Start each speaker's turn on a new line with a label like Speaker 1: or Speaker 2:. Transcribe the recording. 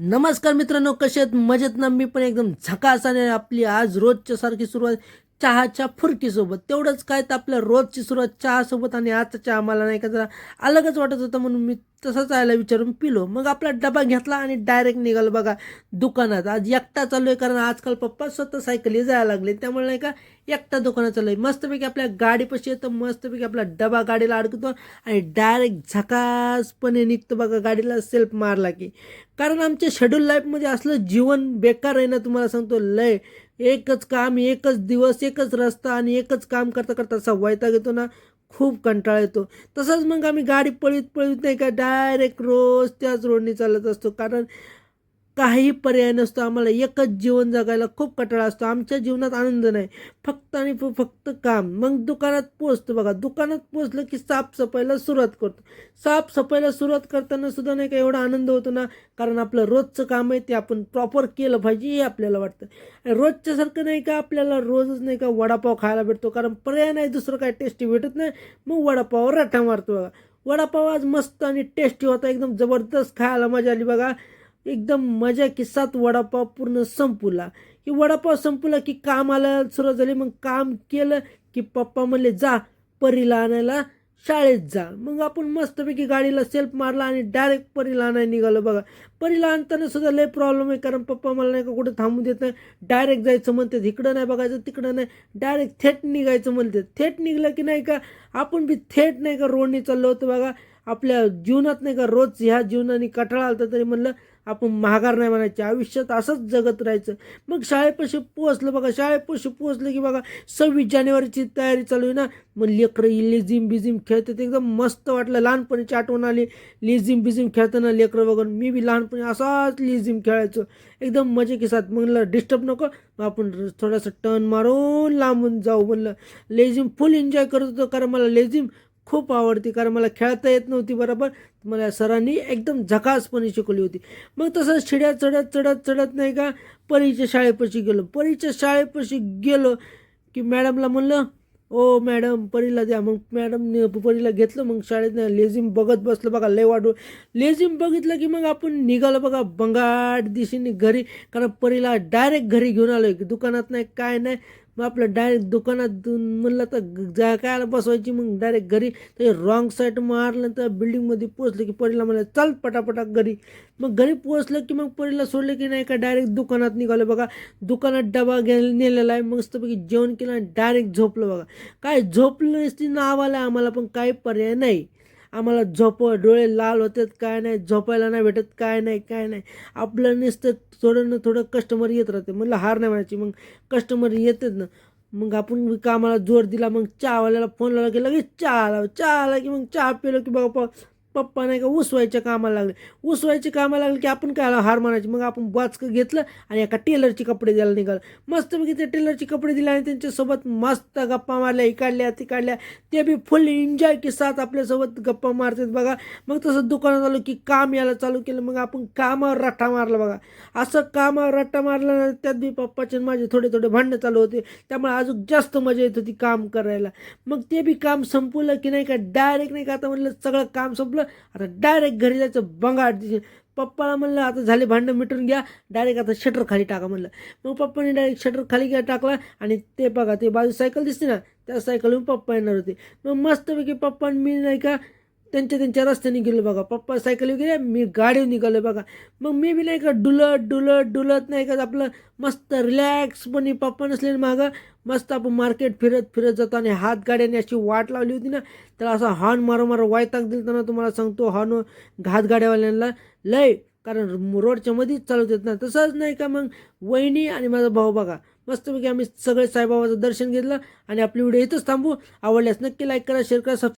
Speaker 1: नमस्कार मित्रांनो कसे आहेत? मजेत ना? मी पण एकदम झकास आणि आपली आज रोजच्या सारखी सुरुवात चहाच्या फुरकीसोबत. तेवढंच काय तर आपल्या रोजची सुरुवात चहासोबत आणि आजचा चहा मला नाही का जरा अलगच वाटत होता म्हणून मी तसंच आयला विचारून पिलो. मग आपला डबा घेतला आणि डायरेक्ट निघालो बघा दुकानात. आज एकटा चालू आहे कारण आजकाल पप्पा स्वतः सायकली जायला लागले. त्यामुळे नाही का एकटा दुकानात चालू आहे मस्तपैकी आपल्या गाडीपाशी येतं. मस्तपैकी आपला डबा गाडीला अडकतो आणि डायरेक्ट झकासपणे निघतो बघा गाडीला सेल्फ मारला की. कारण आमच्या शेड्यूल लाईफमध्ये असलं जीवन बेकार आहे ना तुम्हाला सांगतो. लय. एकच काम एकच दिवस एकच रस्ता आणि एकच काम करता करता असा वैताग येतो ना. खूप कंटाळा येतो. तसंच मग आम्ही गाडी पळीत पळीत नाही का डायरेक्ट रोज त्याच रोडने चालत असतो. कारण काही पर्याय नसतो. आम्हाला एकच जीवन जगायला खूप कंटाळा असतो. आमच्या जीवनात आनंद नाही. फक्त आणि फक्त काम. मग दुकानात पोचतो बघा. दुकानात पोचलं की साफसफाईला सुरुवात करतो. साफसफाईला सुरुवात करताना सुद्धा नाही का एवढा आनंद होतो ना? कारण आपलं रोजचं काम आहे ते आपण प्रॉपर केलं पाहिजे हे आपल्याला वाटतं. आणि रोजच्यासारखं नाही का आपल्याला रोजच नाही का वडापाव खायला भेटतो. कारण पर्याय नाही दुसरं काय टेस्टी भेटत नाही. मग वडापाव रट्टा मारतो बघा. वडापाव आज मस्त आणि टेस्टी होता. एकदम जबरदस्त खायला मजा आली बघा. एकदम मजा किस्सात वडापाव पूर्ण संपूला. की वडापाव संपला की कामाला सुरुवात झाली मग काम केलं की पप्पा म्हणले जा परीला आणायला शाळेत जा. मग आपण मस्तपैकी गाडीला सेल्फ मारला आणि डायरेक्ट परीला आणायला निघालो. बघा परीला आणताना सुद्धा लय प्रॉब्लेम आहे कारण पप्पा मला नाही का कुठं थांबू देत नाही. डायरेक्ट जायचं म्हणतात इकडं नाही बघायचं तिकडं नाही. डायरेक्ट थेट निघायचं म्हणतात. थेट निघलं की नाही का आपण बी थेट नाही का रोडने चाललो होतो. बघा आपल्या जीवनात नाही का रोज ह्या जीवनाने कठाळा आला तरी म्हणलं आपण महागार नाही म्हणायचे. आयुष्यात असंच जगत राहायचं. मग शाळेपाशी पोहोचलं बघा. शाळेपाशी पोहोचलं की बघा सव्वीस जानेवारीची तयारी चालू आहे ना. मग लेकरं लेझिम बिझिम खेळतात. एकदम मस्त वाटलं. लहानपणीची आठवण आली. लेझिम बिझिम खेळताना लेकरं वगैरे मी बी लहानपणी असाच लेझिम खेळायचो. एकदम मजे की साथ म्हणलं डिस्टर्ब नको. मग आपण थोडंसं टर्न मारून लांबून जाऊ. म्हणलं लेझिम फुल एन्जॉय करत होतो. कारण मला लेझिम खूप आवडती कारण मला खेळता येत नव्हती बरोबर. मला सरांनी एकदम झकासपणे शिकवली होती. मग तसं शिड्या चढत चढत चढत नाही का परीच्या शाळेपाशी गेलो. परीच्या शाळेपाशी गेलो की मॅडमला म्हणलं ओ मॅडम परीला द्या. मग मॅडमने परीला घेतलं मग शाळेत लेझिम बघत बसलं बघा लय वाढू लेझिम बघितलं की मग आपण निघालो बघा बंगाट दिशेने घरी कारण परीला डायरेक्ट घरी घेऊन आलो दुकानात नाही काय नाही. मग आपलं डायरेक्ट दुकानातून म्हणलं तर जा काय बसवायची मग डायरेक्ट घरी ते रॉंग साईड मारलं तर बिल्डिंगमध्ये पोचलं की परीला म्हणलं चल पटापटा घरी. मग घरी पोचलं की मग परीला सोडलं की नाही का डायरेक्ट दुकानात निघालं बघा. दुकानात डबा घे नेलेला आहे मस्तपैकी जेवण केलं आणि डायरेक्ट झोपलं बघा. काय झोपलं नसती नाव आलं आम्हाला पण काही पर्याय नाही. आम्हाला झोप डोळे लाल होतात काय नाही झोपायला नाही भेटत काय नाही काय नाही. आपलं नुसतं थोडं ना थोडं कस्टमर येत राहते. म्हणलं हार नाही म्हणायची मग कस्टमर येतात ना. मग आपण कामाला जोर दिला मग चहावाल्याला फोन लावला की लगेच चहा आला चहा आला की मग चहा पिलो की बाबा पप्पा नाही का उसवायच्या कामाला लागले. उसवायचे कामाला लागले की आपण काय हार मानायचे? मग आपण वाचकं घेतलं आणि एका टेलरचे कपडे द्यायला निघालं. मस्तपैकी ते टेलरचे कपडे दिले आणि त्यांच्यासोबत मस्त गप्पा मारल्या इकडल्या तिकडल्या. ते बी फुल एन्जॉय की साथ आपल्यासोबत गप्पा मारतात बघा. मग तसं दुकानात आलो की काम यायला चालू केलं. मग आपण कामावर रट्टा मारला बघा. असं कामावर रट्टा मारला ना त्यात बी पप्पाचे माझे थोडे थोडे भांडणं चालू होते. त्यामुळे अजून जास्त मजा येत होती काम करायला. मग ते बी काम संपवलं की नाही का? डायरेक्ट नाही का आता म्हटलं सगळं काम संपलं? आता डायरेक्ट घरी जायचं बंगाट पप्पाला म्हणलं आता झाले भांडं मिटून घ्या. डायरेक्ट आता शटर खाली टाका म्हणलं. मग पप्पाने डायरेक्ट शटर खाली घ्या टाकला. आणि ते बघा ते बाजू सायकल दिसते ना त्या सायकलवरून पप्पा येणार होते. मग मस्तपैकी पप्पा मी नाही का त्यांच्या त्यांच्या रस्त्याने गेलो बघा. पप्पा सायकल गेले मी गाडीवर निघालो बघा. मग मी बी नाही का डुलत डुलत डुलत नाही का आपलं मस्त रिलॅक्सपणे पप्पा नसले मागं मस्त आपण मार्केट फिरत फिरत जातो आणि हात गाड्याने अशी वाट लावली होती ना त्याला असा हॉर्न मारो मारो वायताक दिलं तुम्हाला सांगतो हॉर्न घात गाड्यावाल्यांना. लय कारण रोडच्या मध्येच चालवत येत ना तसंच नाही का मग वहिनी आणि माझा भाऊ बघा. मस्तपैकी आम्ही सगळे साईबाबाचं दर्शन घेतलं आणि आपली व्हिडिओ इथंच थांबू. आवडल्यास नक्की लाईक करा शेअर करा सबस्क्राईब